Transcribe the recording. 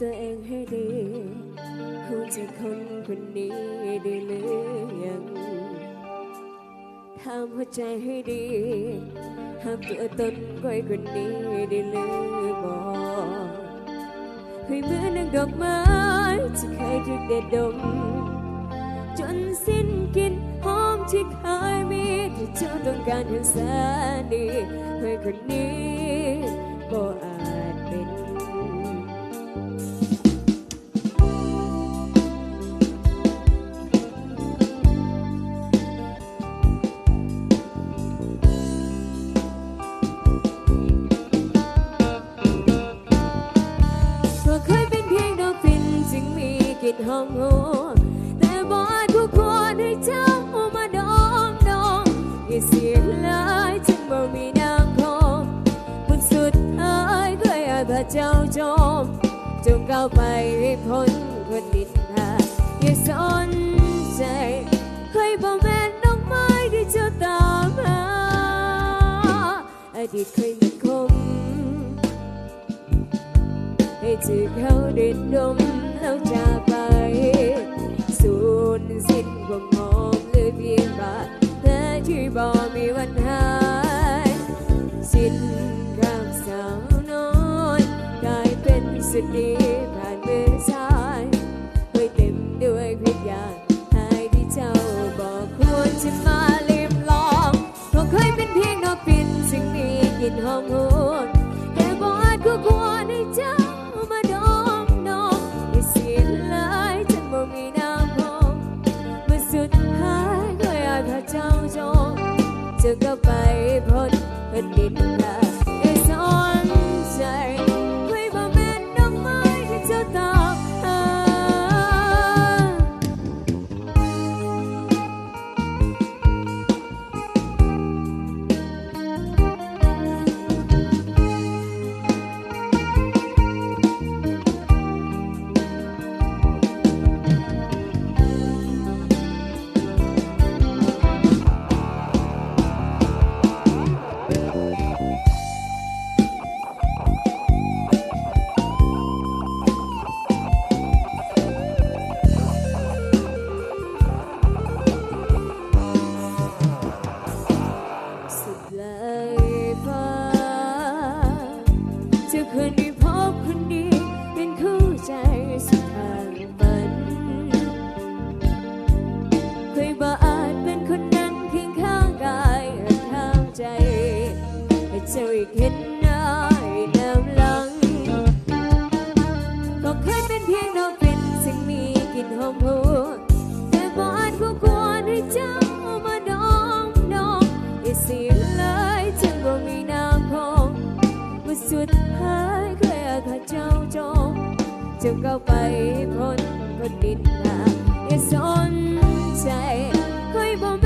รู้ดีคงจักคนคนนี้ได้หรือยังทำหัวใจให้ดีหามตัวตนไว้คนนี้ได้หรือบอกให้เหมือนดังดอกไม้ที่เคยถูกเด็ดดม จนสิ้นกินหอมที่เคยมีที่เจ้าต้องการอย่างแสนดีให้คนนี้ก็อา เคยเป็นเพียงดอกฟินจึงมีกลิ่นหอมหวแต่บอาจคู่ควรให้เจ้ามาดองดองอย่าเสียหลายจึงบ่มีนางคมบนสุดท้ายก็อากให้เจ้าจมจงก้าวไปให้พ้นคนดินทาอย่าสนใจให้บ่แม่นดอกไม้ที่เจ้าตามหาอดีตเคย ให้จือเขาเดินดมแล้วจากไป สูญสิ้นความหอมเหลือเพียงบาดแผลที่บ่มีวันหาย สิ้นรักสาวน้อยกลายเป็นสุดดีผ่านมือชายเฮ้ยเต็มด้วยพิษยาหายที่เจ้าบอกควรจะมาลืมลองก็เคยเป็นเพียงนกปินซึ่งมีกลิ่นหอมหวน จ คยได้พบคนดีเป็นคู่ใจสุดทางฝันเคยบ่อาจเป็นคนนั้นเคียงข้างกายและข้างใจให้เจ้าอีกเห็นหน้าให้แนวหลัง ก็เคยเป็นเพียงดอกฟินซึ่งมีกลิ่นหอมหวน จะก้าไปพ้นคนดินนาอย่าสนใจคอยบ่